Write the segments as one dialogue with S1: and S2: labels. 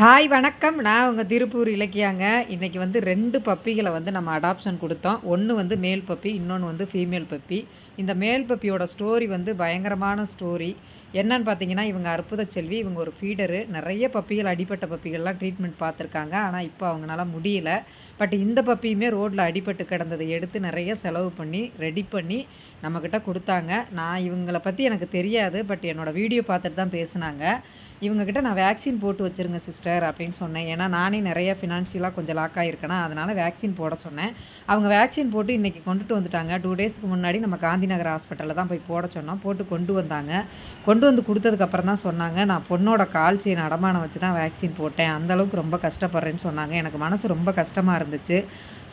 S1: Hi வணக்கம். நான் உங்கள் திருப்பூர் இலக்கியாங்க. இன்றைக்கி வந்து ரெண்டு பப்பிகளை வந்து நம்ம அடாப்ஷன் கொடுத்தோம். ஒன்று வந்து மேல் பப்பி இன்னொன்று வந்து ஃபீமேல் பப்பி இந்த மேல் பப்பியோட ஸ்டோரி வந்து பயங்கரமான ஸ்டோரி என்னன்னு பார்த்தீங்கன்னா இவங்க அற்புத செல்வி இவங்க ஒரு ஃபீடரு நிறைய பப்பிகள் அடிப்பட்ட பப்பிகள்லாம் ட்ரீட்மெண்ட் பார்த்துருக்காங்க. ஆனால் இப்போ அவங்களால முடியல. பட் இந்த பப்பியுமே ரோட்டில் அடிபட்டு கிடந்ததை எடுத்து நிறைய செலவு பண்ணி ரெடி பண்ணி நம்மக்கிட்ட கொடுத்தாங்க. நான் இவங்களை பற்றி எனக்கு தெரியாது பட் என்னோடய வீடியோ பார்த்துட்டு தான் பேசுனாங்க. இவங்கக்கிட்ட நான் வேக்சின் போட்டு வச்சுருங்க சிஸ்டர் அப்படின்னு சொன்னேன். ஏன்னா நானே நிறைய ஃபினான்ஷியலாக கொஞ்சம் லாக் ஆகிருக்கேனா அதனால் வேக்சின் போட சொன்னேன். அவங்க வேக்சின் போட்டு இன்றைக்கி கொண்டுட்டு வந்துட்டாங்க. டூ டேஸ்க்கு முன்னாடி நம்ம காந்தி நகர் ஹாஸ்பிட்டலில் தான் போய் போட சொன்னோம். போட்டு கொண்டு வந்தாங்க. கொண்டு வந்து கொடுத்ததுக்கப்புறம் தான் சொன்னாங்க நான் பொண்ணோட கால் செயின் அடமானம் வச்சு தான் வேக்சின் போட்டேன். அந்தளவுக்கு ரொம்ப கஷ்டப்படுறேன்னு சொன்னாங்க. எனக்கு மனசு ரொம்ப கஷ்டமாக இருந்துச்சு.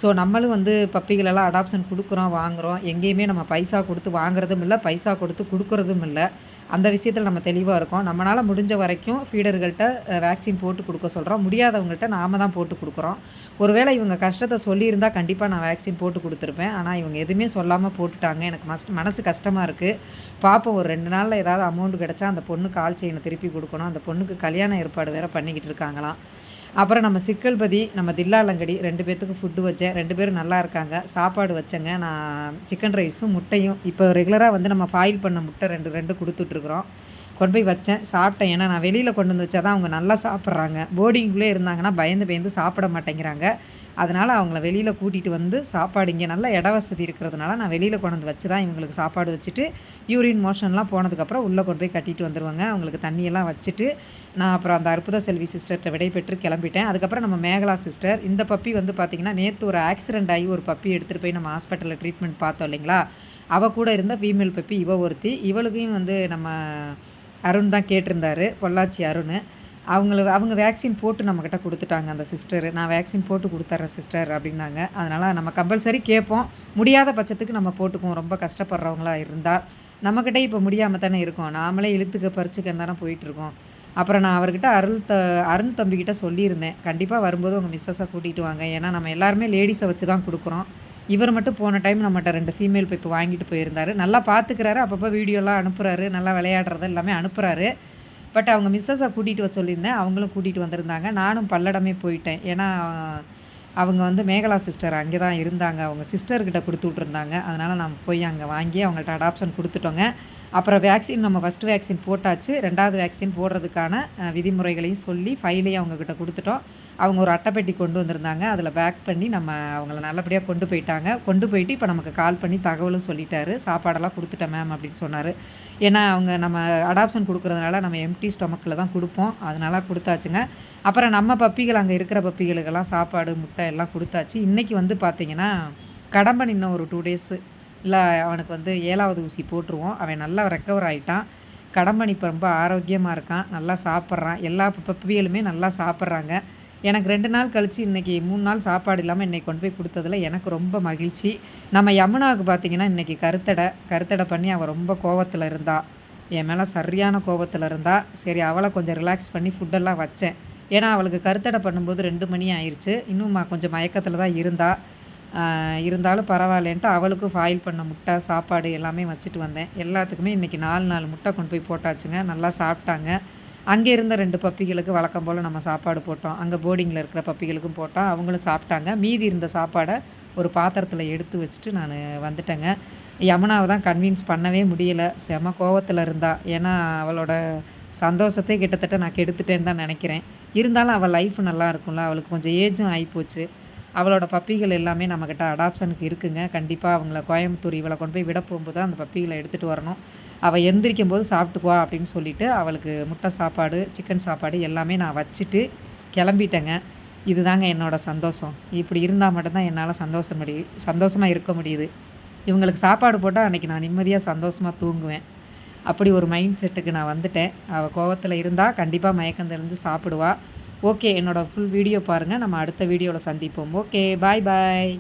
S1: ஸோ நம்மளும் வந்து பப்பிகளெல்லாம் அடாப்ஷன் கொடுக்குறோம் வாங்குகிறோம் எங்கேயுமே நம்ம பைசா கொடுத்து வாங்குறதும் இல்லை பைசா கொடுத்து கொடுக்குறதும் இல்லை. அந்த விஷயத்தில் நம்ம தெளிவாக இருக்கோம். நம்மளால் முடிஞ்ச வரைக்கும் ஃபீடர்கள்ட்ட வேக்சின் போட்டு கொடுக்க சொல்கிறோம் முடியாதவங்கள்ட்ட நாம் தான் போட்டு கொடுக்குறோம். ஒருவேளை இவங்க கஷ்டத்தை சொல்லியிருந்தால் கண்டிப்பாக நான் வேக்சின் போட்டு கொடுத்துருப்பேன். ஆனால் இவங்க எதுவுமே சொல்லாமல் போட்டுட்டாங்க. எனக்கு கஷ்ட மனசு கஷ்டமாக இருக்குது பார்ப்போம் ஒரு ரெண்டு நாளில் ஏதாவது அமௌண்ட் கிடச்சா அந்த பொண்ணுக்கு கால் செயினை திருப்பி கொடுக்கணும். அந்த பொண்ணுக்கு கல்யாண ஏற்பாடு வேறு பண்ணிக்கிட்டு இருக்காங்களாம். அப்புறம் நம்ம சிக்கல்பதி நம்ம தில்லாலங்கடி ரெண்டு பேர்த்துக்கு ஃபுட்டு வச்சேன். ரெண்டு பேரும் நல்லா இருக்காங்க. சாப்பாடு வச்சேங்க. நான் சிக்கன் ரைஸும் முட்டையும் இப்போ ரெகுலராக வந்து நம்ம பாயில் பண்ண முட்டை ரெண்டு ரெண்டு கொடுத்துட்ருக்குறோம். கொண்டு போய் வச்சேன். சாப்பிட்டேன். ஏன்னா நான் வெளியில் கொண்டு வந்து வச்சா தான் அவங்க நல்லா சாப்பிட்றாங்க. போர்டிங்குள்ளே இருந்தாங்கன்னா பயந்து பயந்து சாப்பிட மாட்டேங்கிறாங்க. அதனால் அவங்கள வெளியில் கூட்டிகிட்டு வந்து சாப்பாடு இங்கே நல்ல இட வசதி இருக்கிறதுனால நான் வெளியில் கொண்டு வந்து வச்சு தான் இவங்களுக்கு சாப்பாடு வச்சுட்டு யூரின் மோஷன்லாம் போனதுக்கப்புறம் உள்ளே கொண்டு போய் கட்டிட்டு வந்துடுவாங்க அவங்களுக்கு தண்ணியெல்லாம் வச்சுட்டு நான் அப்புறம் அந்த அற்புத செல்வி சிஸ்டர்கிட்ட விடை பெற்று கிளம்பிட்டேன். அதுக்கப்புறம் நம்ம மேகலா சிஸ்டர் இந்த பப்பி வந்து பார்த்திங்கன்னா நேற்று ஒரு ஆக்சிடென்ட் ஆகி ஒரு பப்பி எடுத்துகிட்டு போய் நம்ம ஹாஸ்பிட்டலில் ட்ரீட்மெண்ட் பார்த்தோம் இல்லைங்களா? அவள் கூட இருந்த ஃபீமேல் பப்பி இவ ஒருத்தி. இவளுக்கும் வந்து நம்ம அருண் தான் கேட்டிருந்தாரு. பொள்ளாச்சி அருண். அவங்களுக்கு அவங்க வேக்சின் போட்டு நம்மக்கிட்ட கொடுத்துட்டாங்க அந்த சிஸ்டர் நான் வேக்சின் போட்டு கொடுத்துட்றேன் சிஸ்டர் அப்படின்னாங்க. அதனால் நம்ம கம்பல்சரி கேட்போம். முடியாத பட்சத்துக்கு நம்ம போட்டுக்குவோம். ரொம்ப கஷ்டப்படுறவங்களா இருந்தால் நம்மக்கிட்ட இப்போ முடியாமல் தானே இருக்கோம். நாமளே இழுத்துக்க பறிச்சுக்கன்னு தானே போயிட்டுருக்கோம் அப்புறம் நான் அவர்கிட்ட அருள் த அருண் தம்பிக்கிட்ட சொல்லியிருந்தேன். கண்டிப்பாக வரும்போது உங்கள் மிஸ்ஸஸை கூட்டிகிட்டு வாங்க. ஏன்னா நம்ம எல்லாருமே லேடிஸை வச்சு தான் கொடுக்குறோம். இவர் மட்டும் போன டைம் நம்மகிட்ட ரெண்டு ஃபீமேல் இப்போ வாங்கிட்டு போயிருந்தாரு. நல்லா பார்த்துக்கிறாரு அப்பப்போ வீடியோலாம் அனுப்புகிறாரு நல்லா விளையாடுறது எல்லாமே அனுப்புகிறாரு பட் அவங்க மிஸ்ஸஸை கூட்டிகிட்டு வர சொல்லியிருந்தேன். அவங்களும் கூட்டிகிட்டு வந்திருந்தாங்க. நானும் பல்லடமே போயிட்டேன். ஏன்னா அவங்க வந்து மேகலா சிஸ்டர் அங்கே தான் இருந்தாங்க. அவங்க சிஸ்டர்கிட்ட கொடுத்து விட்ருந்தாங்க அதனால் நம்ம போய் அங்கே வாங்கி அவங்கள்ட்ட அடாப்ஷன் கொடுத்துட்டோங்க. அப்புறம் வேக்சின் நம்ம ஃபஸ்ட் வேக்சின் போட்டாச்சு. ரெண்டாவது வேக்சின் போடுறதுக்கான விதிமுறைகளையும் சொல்லி ஃபைலையும் அவங்கக்கிட்ட கொடுத்துட்டோம். அவங்க ஒரு அட்டைப்பெட்டி கொண்டு வந்திருந்தாங்க. அதில் பேக் பண்ணி நம்ம அவங்கள நல்லபடியாக கொண்டு போயிட்டாங்க. கொண்டு போயிட்டு இப்போ நமக்கு கால் பண்ணி தகவலும் சொல்லிட்டாரு. சாப்பாடெல்லாம் கொடுத்துட்டேன் மேம் அப்படின்னு சொன்னார். ஏன்னா அவங்க நம்ம அடாப்ஷன் கொடுக்குறதுனால நம்ம எம்டி ஸ்டொமக்கில் தான் கொடுப்போம். அதனால் கொடுத்தாச்சுங்க. அப்புறம் நம்ம பப்பிகள் அங்கே இருக்கிற பப்பிகளுக்கெல்லாம் சாப்பாடு முட்டை எல்லாம் கொடுத்தாச்சு. இன்றைக்கி வந்து பார்த்திங்கன்னா கடம்பன் இன்னும் ஒரு டூ டேஸு இல்லை அவனுக்கு வந்து ஏழாவது ஊசி போட்டுருவோம். அவன் நல்லா ரெக்கவர் ஆகிட்டான் கடம்பன் இப்போ ரொம்ப ஆரோக்கியமாக இருக்கான். நல்லா சாப்பிட்றான். எல்லா பப்பியலுமே நல்லா சாப்பிட்றாங்க. எனக்கு ரெண்டு நாள் கழித்து இன்றைக்கி மூணு நாள் சாப்பாடு இல்லாமல் இன்றைக்கி கொண்டு போய் கொடுத்ததில் எனக்கு ரொம்ப மகிழ்ச்சி. நம்ம யமுனாவுக்கு பார்த்திங்கன்னா இன்றைக்கி கருத்தடை கருத்தடை பண்ணி அவள் ரொம்ப கோவத்தில் இருந்தாள் என் மேலே சரியான கோவத்தில் இருந்தா. சரி அவளை கொஞ்சம் ரிலாக்ஸ் பண்ணி ஃபுட்டெல்லாம் வச்சேன். ஏன்னா அவளுக்கு கருத்தடை பண்ணும்போது ரெண்டு மணி ஆயிடுச்சு இன்னும் கொஞ்சம் மயக்கத்தில் தான் இருந்தா. இருந்தாலும் பரவாயில்லன்ட்டு அவளுக்கும் ஃபாயில் பண்ண முட்டை சாப்பாடு எல்லாமே வச்சுட்டு வந்தேன். எல்லாத்துக்குமே இன்றைக்கி நாலு நாலு முட்டை கொண்டு போய் போட்டாச்சுங்க. நல்லா சாப்பிட்டாங்க. அங்கே இருந்த ரெண்டு பப்பிகளுக்கு வழக்கம் போல் நம்ம சாப்பாடு போட்டோம். அங்கே போர்டிங்கில் இருக்கிற பப்பிகளுக்கும் போட்டோம். அவங்களும் சாப்பிட்டாங்க. மீதி இருந்த சாப்பாடை ஒரு பாத்திரத்தில் எடுத்து வச்சுட்டு நான் வந்துட்டேங்க. யமுனாவை தான் கன்வின்ஸ் பண்ணவே முடியலை. செம கோவத்தில் இருந்தா. ஏன்னா அவளோட சந்தோஷத்தை கிட்டத்தட்ட நான் கெடுத்துட்டேன்னு தான் நினைக்கிறேன். இருந்தாலும் அவள் லைஃப் நல்லா இருக்கும்ல. அவளுக்கு கொஞ்சம் ஏஜும் ஆகிப்போச்சு அவளோட பப்பிகள் எல்லாமே நம்மக்கிட்ட அடாப்ஷனுக்கு இருக்குங்க. கண்டிப்பாக அவங்கள கோயம்புத்தூர் இவளை கொண்டு போய் விட போகும்போது அந்த பப்பிகளை எடுத்துகிட்டு வரணும். அவள் எந்திரிக்கும் போது சாப்பிட்டுக்குவா அப்படின்னு சொல்லிவிட்டு அவளுக்கு முட்டை சாப்பாடு சிக்கன் சாப்பாடு எல்லாமே நான் வச்சுட்டு கிளம்பிட்டேங்க. இதுதாங்க என்னோடய சந்தோஷம். இப்படி இருந்தால் மட்டும்தான் என்னால் சந்தோஷம் முடியும் சந்தோஷமாக இருக்க முடியுது. இவங்களுக்கு சாப்பாடு போட்டால் அன்றைக்கி நான் நிம்மதியாக சந்தோஷமாக தூங்குவேன். அப்படி ஒரு மைண்ட் செட்டுக்கு நான் வந்துட்டேன். அவள் கோவத்தில் இருந்தால் கண்டிப்பாக மயக்கம் தெரிஞ்சு சாப்பிடுவா. ஓகே என்னோடய ஃபுல் வீடியோ பாருங்கள் நம்ம அடுத்த வீடியோவில் சந்திப்போம். ஓகே பாய் பாய்